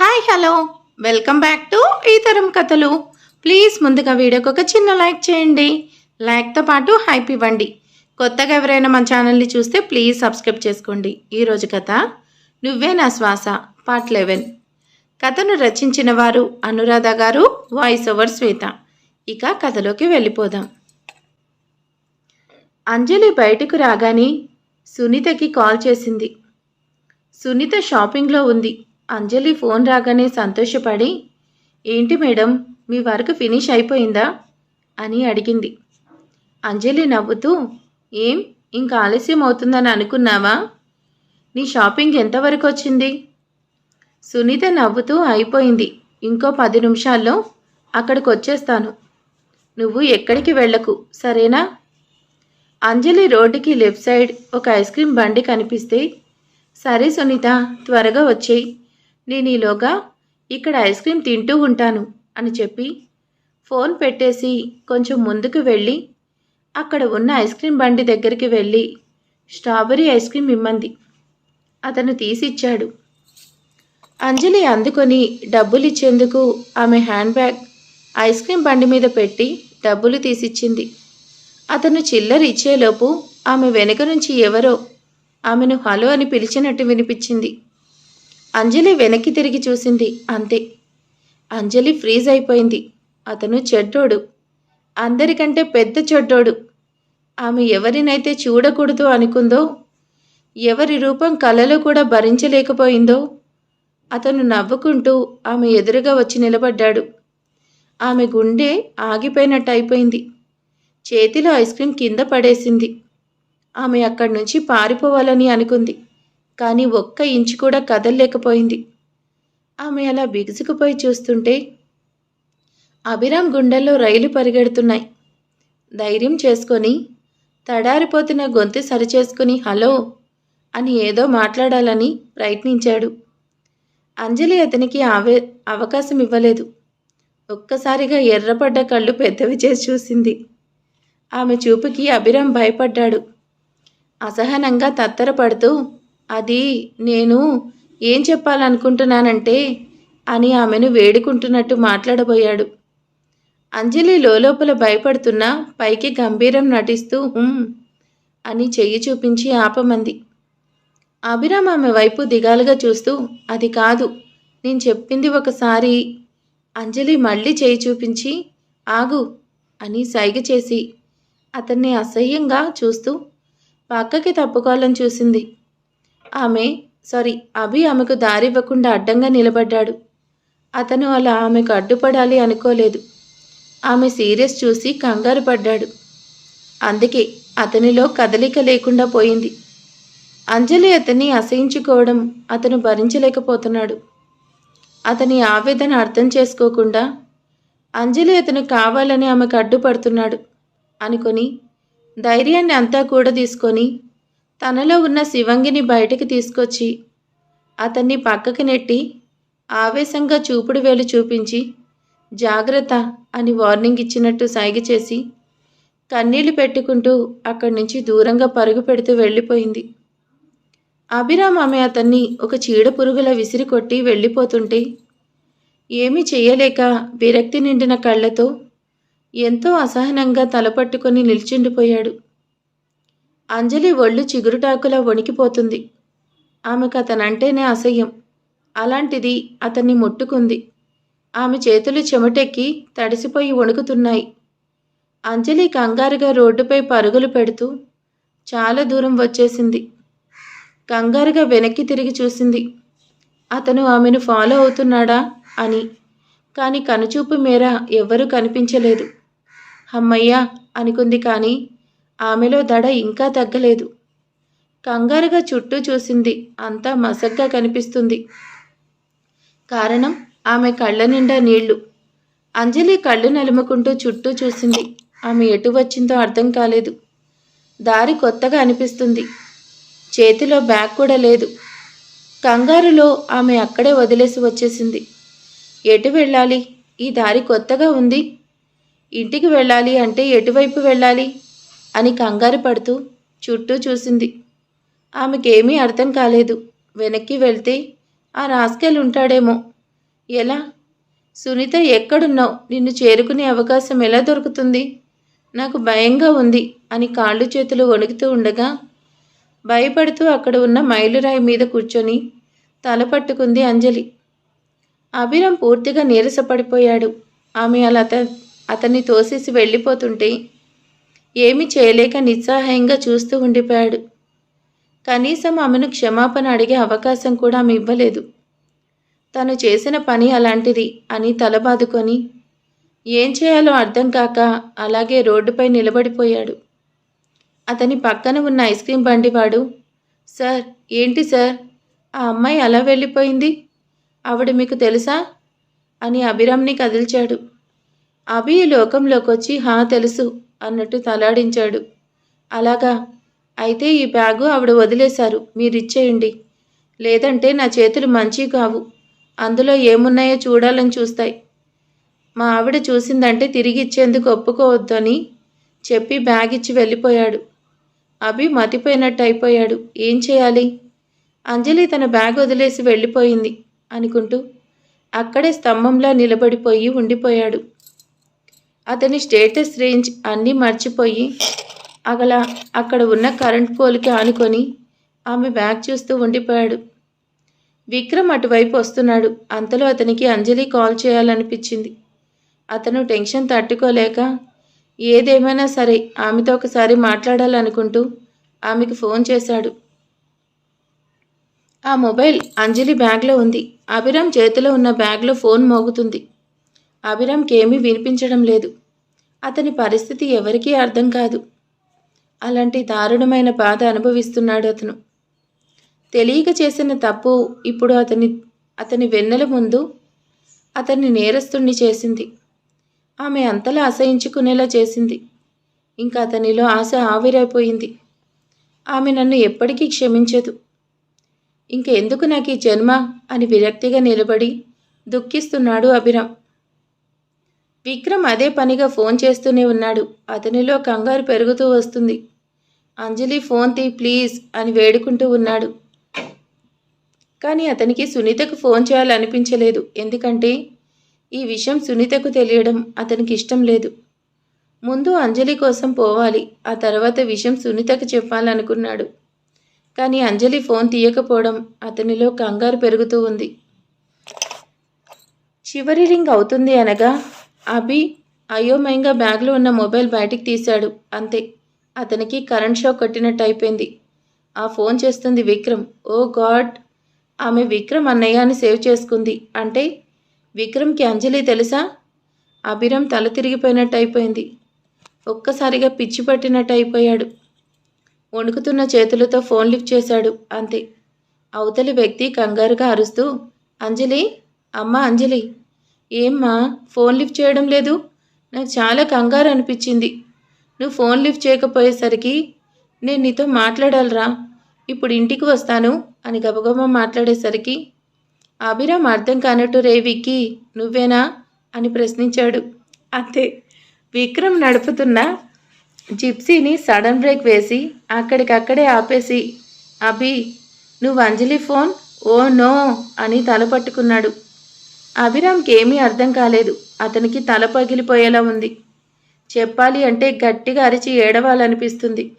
Hi hello welcome back to ఈ తరం కథలు ప్లీజ్ ముందుగా వీడియోకి ఒక చిన్న లైక్ చేయండి. లైక్తో పాటు హైప్ ఇవ్వండి. కొత్తగా ఎవరైనా మన ఛానల్ని చూస్తే ప్లీజ్ సబ్స్క్రైబ్ చేసుకోండి. ఈరోజు కథ నువ్వే నా శ్వాస పార్ట్ లెవెన్ కథను రచించిన వారు అనురాధ గారు వాయిస్ ఓవర్ శ్వేత. ఇక కథలోకి వెళ్ళిపోదాం. అంజలి బయటకు రాగానే సునీతకి కాల్ చేసింది. సునీత షాపింగ్లో ఉంది. అంజలి ఫోన్ రాగానే సంతోషపడి ఏంటి మేడం మీ వర్క్ ఫినిష్ అయిపోయిందా? అని అడిగింది. అంజలి నవ్వుతూ ఏం ఇంకా ఆలస్యం అవుతుందని అనుకున్నావా? నీ షాపింగ్ ఎంతవరకు వచ్చింది? సునీత నవ్వుతూ అయిపోయింది. ఇంకో పది నిమిషాల్లో అక్కడికి వచ్చేస్తాను నువ్వు ఎక్కడికి వెళ్ళకు సరేనా? అంజలి రోడ్డుకి లెఫ్ట్ సైడ్ ఒక ఐస్ క్రీమ్ బండి కనిపిస్తే సరే సునీత త్వరగా వచ్చేయి. నేను ఈలోగా ఇక్కడ ఐస్ క్రీమ్ తింటూ ఉంటాను అని చెప్పి ఫోన్ పెట్టేసి కొంచెం ముందుకు వెళ్ళి అక్కడ ఉన్న ఐస్ క్రీమ్ బండి దగ్గరికి వెళ్ళి స్ట్రాబెరీ ఐస్ క్రీమ్ ఇమ్మంది. అతను తీసిచ్చాడు. అంజలి అందుకొని డబ్బులు ఇచ్చేందుకు ఆమె హ్యాండ్ బ్యాగ్ ఐస్ క్రీమ్ బండి మీద పెట్టి డబ్బులు తీసిచ్చింది. అతను చిల్లర ఇచ్చేలోపు ఆమె వెనుక నుంచి ఎవరో ఆమెను హలో అని పిలిచినట్టు వినిపించింది. అంజలి వెనక్కి తిరిగి చూసింది. అంతే. అంజలి ఫ్రీజ్ అయిపోయింది. అతను చెడ్డోడు. అందరికంటే పెద్ద చెడ్డోడు. ఆమె ఎవరినైతే చూడకూడదు అనుకుందో ఎవరి రూపం కలలో కూడా భరించలేకపోయిందో అతను నవ్వుకుంటూ ఆమె ఎదురుగా వచ్చి నిలబడ్డాడు. ఆమె గుండె ఆగిపోయినట్టు అయిపోయింది. చేతిలో ఐస్ క్రీమ్ కింద పడేసింది. ఆమె అక్కడి నుంచి పారిపోవాలని అనుకుంది. కానీ ఒక్క ఇంచు కూడా కదలలేకపోయింది. ఆమె అలా బిగుసుకుపోయి చూస్తుంటే అభిరామ్ గుండెల్లో రైలు పరిగెడుతున్నాయి. ధైర్యం చేసుకొని తడారిపోతున్న గొంతు సరిచేసుకుని హలో అని ఏదో మాట్లాడాలని ప్రయత్నించాడు. అంజలి అతనికి ఆవే అవకాశం ఇవ్వలేదు. ఒక్కసారిగా ఎర్రపడ్డ కళ్ళు పెద్దవి చేసి చూసింది. ఆమె చూపుకి అభిరామ్ భయపడ్డాడు. అసహనంగా తత్తరపడుతూ అది నేను ఏం చెప్పాలనుకుంటున్నానంటే అని ఆమెను వేడుకుంటున్నట్టు మాట్లాడబోయాడు. అంజలి లోపల భయపడుతున్నా పైకి గంభీరం నటిస్తూ హుం అని చెయ్యి చూపించి ఆపమంది. అభిరామ్ ఆమె వైపు దిగాలుగా చూస్తూ అది కాదు నేను చెప్పింది ఒకసారి. అంజలి మళ్ళీ చేయి చూపించి ఆగు అని సైగ చేసి అతన్ని అసహ్యంగా చూస్తూ పక్కకి తప్పుకోవాలని చూసింది. ఆమె సారీ అభి ఆమెకు దారివ్వకుండా అడ్డంగా నిలబడ్డాడు. అతను అలా ఆమెకు అడ్డుపడాలి అనుకోలేదు. ఆమె సీరియస్ చూసి కంగారు పడ్డాడు. అందుకే అతనిలో కదలిక లేకుండా పోయింది. అంజలి అతన్ని అసహించుకోవడం అతను భరించలేకపోతున్నాడు. అతని ఆవేదన అర్థం చేసుకోకుండా అంజలి అతను కావాలని ఆమెకు అడ్డుపడుతున్నాడు అనుకొని ధైర్యాన్ని అంతా కూడా తీసుకొని తనలో ఉన్న శివంగిని బయటికి తీసుకొచ్చి అతన్ని పక్కకి నెట్టి ఆవేశంగా చూపుడు వేలు చూపించి జాగ్రత్త అని వార్నింగ్ ఇచ్చినట్టు సైగ చేసి కన్నీళ్ళు పెట్టుకుంటూ అక్కడి నుంచి దూరంగా పరుగు పెడుతూ వెళ్ళిపోయింది. అభిరామ్ ఆమె అతన్ని ఒక చీడ పురుగుల విసిరి కొట్టి వెళ్ళిపోతుంటే ఏమీ చేయలేక విరక్తి నిండిన కళ్ళతో ఎంతో అసహనంగా తలపట్టుకొని నిల్చుండిపోయాడు. అంజలి ఒళ్ళు చిగురుటాకులా వణికిపోతుంది. ఆమెకు అతనంటేనే అసహ్యం. అలాంటిది అతన్ని ముట్టుకుంది. ఆమె చేతులు చెమటెక్కి తడిసిపోయి వణుకుతున్నాయి. అంజలి కంగారుగా రోడ్డుపై పరుగులు పెడుతూ చాలా దూరం వచ్చేసింది. కంగారుగా వెనక్కి తిరిగి చూసింది. అతను ఆమెను ఫాలో అవుతున్నాడా అని. కానీ కనుచూపు మేర ఎవ్వరూ కనిపించలేదు. అమ్మయ్యా అనుకుంది కానీ ఆమెలో దడ ఇంకా తగ్గలేదు. కంగారుగా చుట్టూ చూసింది. అంతా మసగ్గా కనిపిస్తుంది. కారణం? ఆమె కళ్ళ నిండా నీళ్ళు. అంజలి కళ్ళు నలుముకుంటూ చుట్టూ చూసింది. ఆమె ఎటు వచ్చిందో అర్థం కాలేదు. దారి కొత్తగా అనిపిస్తుంది. చేతిలో బ్యాగ్ కూడా లేదు. కంగారులో ఆమె అక్కడే వదిలేసి వచ్చేసింది. ఎటు వెళ్ళాలి? ఈ దారి కొత్తగా ఉంది. ఇంటికి వెళ్ళాలి అంటే ఎటువైపు వెళ్ళాలి? అని కంగారు పడుతూ చుట్టూ చూసింది. ఆమెకేమీ అర్థం కాలేదు. వెనక్కి వెళ్తే ఆ రాస్కెల్ ఉంటాడేమో. ఎలా? సునీత ఎక్కడున్నావు? నిన్ను చేరుకునే అవకాశం ఎలా దొరుకుతుంది? నాకు భయంగా ఉంది అని కాళ్ళు చేతులు వణుకుతూ ఉండగా భయపడుతూ అక్కడ ఉన్న మైలురాయి మీద కూర్చొని తల పట్టుకుంది అంజలి. అభిరామ్ పూర్తిగా నీరసపడిపోయాడు. ఆమె అలా అత అతన్ని తోసేసి వెళ్ళిపోతుంటే ఏమి చేయలేక నిస్సహాయంగా చూస్తూ ఉండిపోయాడు. కనీసం ఆమెను క్షమాపణ అడిగే అవకాశం కూడా ఆమె ఇవ్వలేదు. తను చేసిన పని అలాంటిది అని తలబాదుకొని ఏం చేయాలో అర్థం కాక అలాగే రోడ్డుపై నిలబడిపోయాడు. అతని పక్కన ఉన్న ఐస్ క్రీం బండివాడు సార్ ఏంటి సార్? ఆ అమ్మాయి అలా వెళ్ళిపోయింది? ఆవిడ మీకు తెలుసా? అని అభిరామ్ని కదిల్చాడు. అభి ఈ లోకంలోకి వచ్చి హా తెలుసు. అన్నట్టు తలాడించాడు. అలాగా? అయితే ఈ బ్యాగు ఆవిడ వదిలేశారు. మీరిచ్చేయండి. లేదంటే నా చేతులు మంచి కావు. అందులో ఏమున్నాయో చూడాలని చూస్తాయి. మా ఆవిడ చూసిందంటే తిరిగి ఇచ్చేందుకు ఒప్పుకోవద్దు అని చెప్పి బ్యాగ్ ఇచ్చి వెళ్ళిపోయాడు. అభి మతిపోయినట్టు అయిపోయాడు ఏం చేయాలి? అంజలి తన బ్యాగ్ వదిలేసి వెళ్ళిపోయింది అనుకుంటూ అక్కడే స్తంభంలా నిలబడిపోయి ఉండిపోయాడు. అతని స్టేటస్ రేంజ్ అన్నీ మర్చిపోయి అగల అక్కడ ఉన్న కరెంట్ పోల్కి ఆనుకొని ఆమె బ్యాగ్ చూస్తూ ఉండిపోయాడు. విక్రమ్ అటువైపు వస్తున్నాడు. అంతలో అతనికి అంజలి కాల్ చేయాలనిపించింది. అతను టెన్షన్ తట్టుకోలేక ఏదేమైనా సరే ఆమెతో ఒకసారి మాట్లాడాలనుకుంటూ ఆమెకు ఫోన్ చేశాడు. ఆ మొబైల్ అంజలి బ్యాగ్లో ఉంది. అభిరామ్ చేతిలో ఉన్న బ్యాగ్లో ఫోన్ మోగుతుంది. అభిరామ్కి ఏమీ వినిపించడం లేదు. అతని పరిస్థితి ఎవరికీ అర్థం కాదు. అలాంటి దారుణమైన బాధ అనుభవిస్తున్నాడు అతను. తెలియక చేసిన తప్పు ఇప్పుడు అతని అతని వెన్నెల ముందు అతన్ని నేరస్తుణ్ణి చేసింది. ఆమె అంతలా అసహించుకునేలా చేసింది. ఇంకా అతనిలో ఆశ ఆవిరైపోయింది. ఆమె నన్ను ఎప్పటికీ క్షమించదు. ఇంకెందుకు నాకు ఈ జన్మ అని విరక్తిగా నిలబడి దుఃఖిస్తున్నాడు అభిరామ్. విక్రమ్ అదే పనిగా ఫోన్ చేస్తూనే ఉన్నాడు. అతనిలో కంగారు పెరుగుతూ వస్తుంది. అంజలి ఫోన్ తీ ప్లీజ్ అని వేడుకుంటూ ఉన్నాడు. కానీ అతనికి సునీతకు ఫోన్ చేయాలనిపించలేదు. ఎందుకంటే ఈ విషయం సునీతకు తెలియడం అతనికి ఇష్టం లేదు. ముందు అంజలి కోసం పోవాలి. ఆ తర్వాత విషయం సునీతకు చెప్పాలనుకున్నాడు. కానీ అంజలి ఫోన్ తీయకపోవడం అతనిలో కంగారు పెరుగుతూ ఉంది. చివరి రింగ్ అవుతుంది అనగా అభి అయోమయంగా బ్యాగ్లో ఉన్న మొబైల్ బయటికి తీశాడు. అంతే. అతనికి కరెంట్ షాక్ కొట్టినట్టు అయిపోయింది. ఆ ఫోన్ చేస్తుంది విక్రమ్. ఓ గాడ్! ఆమె విక్రమ్ అన్నయ్య సేవ్ చేసుకుంది. అంటే విక్రమ్కి అంజలి తెలుసా? అభిరామ్ తల తిరిగిపోయినట్టు అయిపోయింది. ఒక్కసారిగా పిచ్చి పట్టినట్టు అయిపోయాడు. వణుకుతున్న చేతులతో ఫోన్ లిఫ్ట్ చేశాడు. అంతే. అవతలి వ్యక్తి కంగారుగా అరుస్తూ అంజలి? అమ్మ అంజలి! ఏమ్మా ఫోన్ లిఫ్ట్ చేయడం లేదు? నాకు చాలా కంగారు అనిపించింది. నువ్వు ఫోన్ లిఫ్ట్ చేయకపోయేసరికి నేను నీతో మాట్లాడాలిరా. ఇప్పుడు ఇంటికి వస్తాను అని గబగబా మాట్లాడేసరికి అభిరామ్ అర్థం కానట్టు రే విక్కీ నువ్వేనా? అని ప్రశ్నించాడు. అంతే. విక్రమ్ నడుపుతున్న జిప్సీని సడన్ బ్రేక్ వేసి అక్కడికక్కడే ఆపేసి అభి నువ్వు అంజలి ఫోన్? ఓ నో అని తల పట్టుకున్నాడు. అభిరామ్కి ఏమీ అర్థం కాలేదు. అతనికి తల పగిలిపోయేలా ఉంది. చెప్పాలి అంటే గట్టిగా అరిచి ఏడవాలనిపిస్తుంది.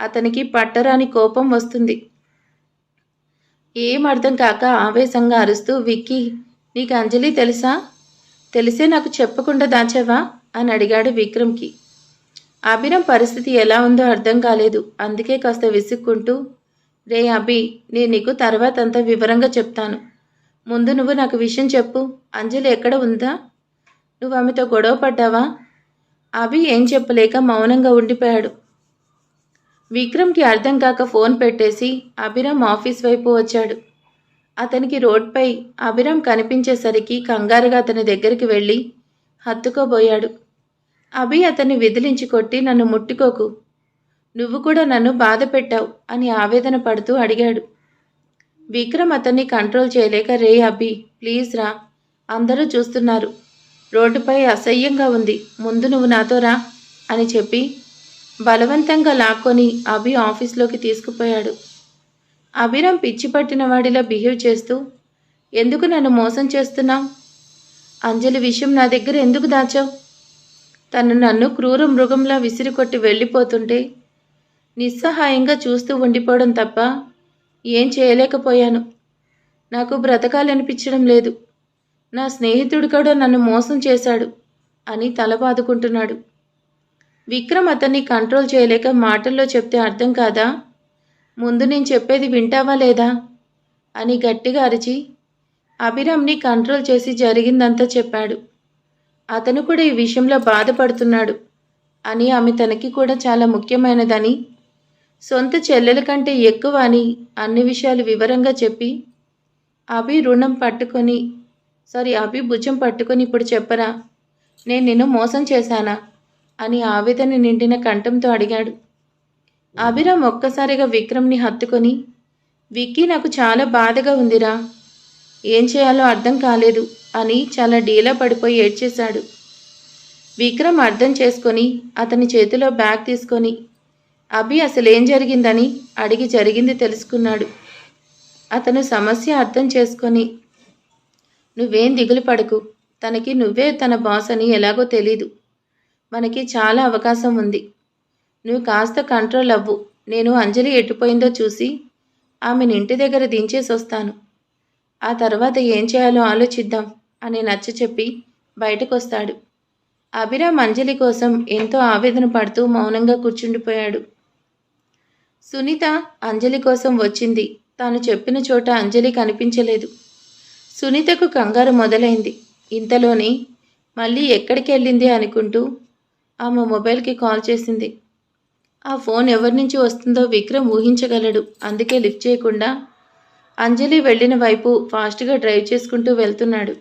అతనికి పట్టరాని కోపం వస్తుంది. ఏం అర్థం కాక ఆవేశంగా అరుస్తూ విక్కీ నీకు అంజలి తెలుసా? తెలిసే నాకు చెప్పకుండా దాచావా? అని అడిగాడు విక్రమ్కి. అభిరామ్ పరిస్థితి ఎలా ఉందో అర్థం కాలేదు. అందుకే కాస్త విసుక్కుంటూ రే అభి నేను నీకు తర్వాత అంతా వివరంగా చెప్తాను. ముందు నువ్వు నాకు విషయం చెప్పు. అంజలి ఎక్కడ ఉందా? నువ్వు ఆమెతో గొడవ పడ్డావా? అభి ఏం చెప్పలేక మౌనంగా ఉండిపోయాడు. విక్రమ్కి అర్థం కాక ఫోన్ పెట్టేసి అభిరామ్ ఆఫీస్ వైపు వచ్చాడు. అతనికి రోడ్పై అభిరామ్ కనిపించేసరికి కంగారుగా అతని దగ్గరికి వెళ్ళి హత్తుకోబోయాడు. అభి అతన్ని విదిలించి కొట్టి నన్ను ముట్టుకోకు. నువ్వు కూడా నన్ను బాధ పెట్టావు అని ఆవేదన పడుతూ అడిగాడు. విక్రమ్ అతన్ని కంట్రోల్ చేయలేక రే అభి ప్లీజ్ రా. అందరూ చూస్తున్నారు. రోడ్డుపై అసహ్యంగా ఉంది. ముందు నువ్వు నాతో రా అని చెప్పి బలవంతంగా లాక్కొని అభి ఆఫీస్లోకి తీసుకుపోయాడు. అభిరామ్ పిచ్చి పట్టిన వాడిలా బిహేవ్ చేస్తూ ఎందుకు నన్ను మోసం చేస్తున్నావు? అంజలి విషయం నా దగ్గర ఎందుకు దాచావు? తను నన్ను క్రూర మృగంలా విసిరికొట్టి వెళ్ళిపోతుంటే నిస్సహాయంగా చూస్తూ ఉండిపోవడం తప్ప ఏం చేయలేకపోయాను. నాకు బ్రతకాలనిపించడం లేదు. నా స్నేహితుడు కూడా నన్ను మోసం చేశాడు అని తల బాదుకుంటున్నాడు. విక్రమ్ అతన్ని కంట్రోల్ చేయలేక మాటల్లో చెప్తే అర్థం కాదా? ముందు నేను చెప్పేది వింటావా లేదా? అని గట్టిగా అరిచి అభిరామ్ని కంట్రోల్ చేసి జరిగిందంతా చెప్పాడు. అతను కూడా ఈ విషయంలో బాధపడుతున్నాడు అని ఆమె తనకి కూడా చాలా ముఖ్యమైనదని సొంత చెల్లెల కంటే ఎక్కువ అని అన్ని విషయాలు వివరంగా చెప్పి అభి రుణం పట్టుకొని సారీ అభి భుజం పట్టుకొని ఇప్పుడు చెప్పరా? నేను నిన్ను మోసం చేశానా? అని ఆవేదన నిండిన కంఠంతో అడిగాడు. అభిరామ్ ఒక్కసారిగా విక్రమ్ని హత్తుకొని విక్కీ నాకు చాలా బాధగా ఉందిరా. ఏం చేయాలో అర్థం కాలేదు అని చాలా డీలా పడిపోయి ఏడ్చేశాడు. విక్రమ్ అర్థం చేసుకొని అతని చేతిలో బ్యాగ్ తీసుకొని అభి అసలు ఏం జరిగిందని అడిగి జరిగింది తెలుసుకున్నాడు. అతను సమస్య అర్థం చేసుకొని నువ్వేం దిగులు పడకు. తనకి నువ్వే తన బాస్ అని ఎలాగో తెలీదు. మనకి చాలా అవకాశం ఉంది. నువ్వు కాస్త కంట్రోల్ అవ్వు. నేను అంజలి ఎట్టుపోయిందో చూసి ఆమెను ఇంటి దగ్గర దించేసి వస్తాను. ఆ తర్వాత ఏం చేయాలో ఆలోచిద్దాం అని నచ్చ చెప్పి బయటకొస్తాడు. అభిరామ్ అంజలి కోసం ఎంతో ఆవేదన పడుతూ మౌనంగా కూర్చుండిపోయాడు. సునీత అంజలి కోసం వచ్చింది. తాను చెప్పిన చోట అంజలి కనిపించలేదు. సునీతకు కంగారు మొదలైంది. ఇంతలోనే మళ్ళీ ఎక్కడికి వెళ్ళింది అనుకుంటూ ఆమె మొబైల్కి కాల్ చేసింది. ఆ ఫోన్ ఎవరి నుంచి వస్తుందో విక్రమ్ ఊహించగలడు. అందుకే లిఫ్ట్ చేయకుండా అంజలి వెళ్ళిన వైపు ఫాస్ట్గా డ్రైవ్ చేసుకుంటూ వెళ్తున్నాడు.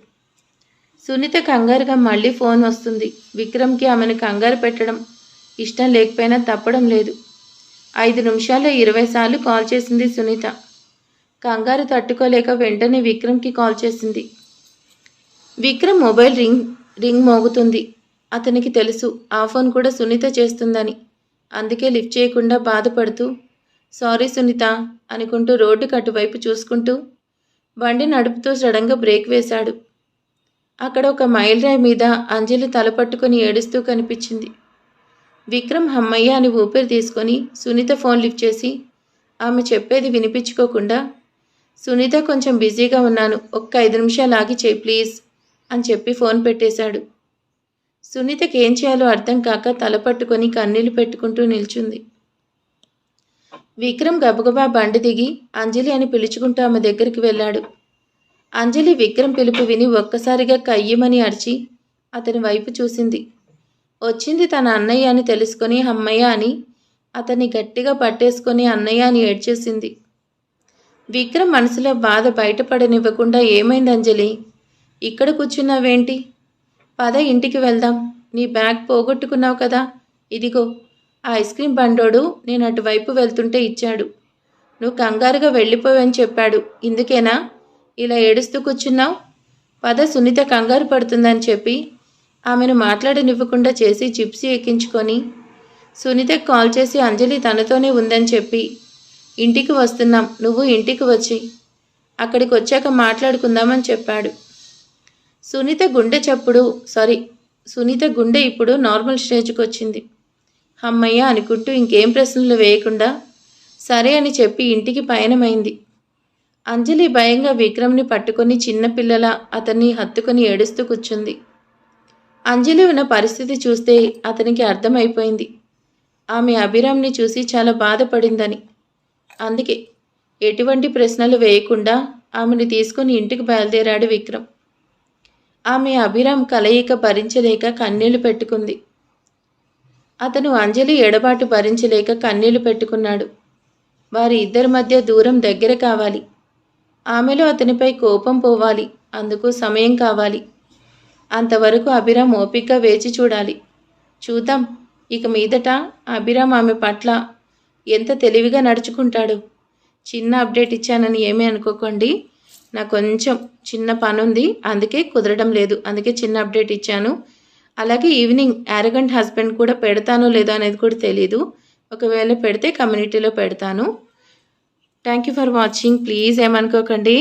సునీత కంగారుగా మళ్ళీ ఫోన్ వస్తుంది. విక్రమ్కి ఆమెను కంగారు పెట్టడం ఇష్టం లేకపోయినా తప్పడం లేదు. ఐదు నిమిషాల్లో ఇరవై సార్లు కాల్ చేసింది సునీత. కంగారు తట్టుకోలేక వెంటనే విక్రమ్కి కాల్ చేసింది. విక్రమ్ మొబైల్ రింగ్ రింగ్ మోగుతుంది. అతనికి తెలుసు ఆ ఫోన్ కూడా సునీత చేస్తుందని. అందుకే లిఫ్ట్ చేయకుండా బాధపడుతూ సారీ సునీత అనుకుంటూ రోడ్డుకు అటువైపు చూసుకుంటూ బండి నడుపుతూ సడన్గా బ్రేక్ వేశాడు. అక్కడ ఒక మైల్ రాయి మీద అంజలి తలపట్టుకొని ఏడుస్తూ కనిపించింది. విక్రమ్ హమ్మయ్య అని ఊపిరి తీసుకొని సునీత ఫోన్ లిఫ్ట్ చేసి ఆమె చెప్పేది వినిపించుకోకుండా సునీత కొంచెం బిజీగా ఉన్నాను ఒక్క ఐదు నిమిషాలు ఆగి చేయి ప్లీజ్ అని చెప్పి ఫోన్ పెట్టేశాడు. సునీతకి ఏం చేయాలో అర్థం కాక తల పట్టుకొని కన్నీళ్ళు పెట్టుకుంటూ నిల్చుంది. విక్రమ్ గబగబా బండి దిగి అంజలి అని పిలుచుకుంటూ ఆమె దగ్గరికి వెళ్ళాడు. అంజలి విక్రమ్ పిలుపు విని ఒక్కసారిగా కయ్యమని అరిచి అతని వైపు చూసింది. వచ్చింది తన అన్నయ్య అని తెలుసుకొని అమ్మయ్య అని అతన్ని గట్టిగా పట్టేసుకొని అన్నయ్య అని ఏడ్చేసింది. విక్రమ్ మనసులో బాధ బయటపడనివ్వకుండా ఏమైంది అంజలి? ఇక్కడ కూర్చున్నావేంటి? పద ఇంటికి వెళ్దాం. నీ బ్యాగ్ పోగొట్టుకున్నావు కదా. ఇదిగో ఆ ఐస్ క్రీమ్ బండోడు నేను అటువైపు వెళ్తుంటే ఇచ్చాడు. నువ్వు కంగారుగా వెళ్ళిపోవని చెప్పాడు. ఇందుకేనా? ఇలా ఏడుస్తూ కూర్చున్నావు? పద సునీత కంగారు పడుతుందని చెప్పి ఆమెను మాట్లాడనివ్వకుండా చేసి జిప్సీ ఎక్కించుకొని సునీతకు కాల్ చేసి అంజలి తనతోనే ఉందని చెప్పి ఇంటికి వస్తున్నాం నువ్వు ఇంటికి వచ్చి అక్కడికి వచ్చాక మాట్లాడుకుందామని చెప్పాడు. సునీత గుండె చప్పుడు సారీ సునీత గుండె ఇప్పుడు నార్మల్ స్టేజ్కి వచ్చింది అమ్మయ్య అనుకుంటూ ఇంకేం ప్రశ్నలు వేయకుండా సరే అని చెప్పి ఇంటికి పయనమైంది. అంజలి భయంగా విక్రమ్ని పట్టుకొని చిన్నపిల్లల అతన్ని హత్తుకొని ఏడుస్తూ కూర్చుంది. అంజలి ఉన్న పరిస్థితి చూస్తే అతనికి అర్థమైపోయింది. ఆమె అభిరామ్ని చూసి చాలా బాధపడిందని. అందుకే ఎటువంటి ప్రశ్నలు వేయకుండా ఆమెను తీసుకొని ఇంటికి బయలుదేరాడు విక్రమ్. ఆమె అభిరామ్ కలయిక భరించలేక కన్నీళ్ళు పెట్టుకుంది. అతను అంజలి ఎడబాటు భరించలేక కన్నీళ్ళు పెట్టుకున్నాడు. వారి ఇద్దరి మధ్య దూరం దగ్గర కావాలి. ఆమెలో అతనిపై కోపం పోవాలి. అందుకు సమయం కావాలి. అంతవరకు అభిరామ్ ఓపిక వేచి చూడాలి. చూద్దాం. ఇక మీదట అభిరామ్ ఆమె పట్ల ఎంత తెలివిగా నడుచుకుంటాడు. చిన్న అప్డేట్ ఇచ్చానని ఏమీ అనుకోకండి. నాకు కొంచెం చిన్న పని ఉంది అందుకే కుదరడం లేదు. అందుకే చిన్న అప్డేట్ ఇచ్చాను. అలాగే ఈవినింగ్ యారగంట్ హస్బెండ్ కూడా పెడతానో లేదో అనేది కూడా తెలీదు. ఒకవేళ పెడితే కమ్యూనిటీలో పెడతాను. Thank you for watching. Please ఏమనుకోకండి.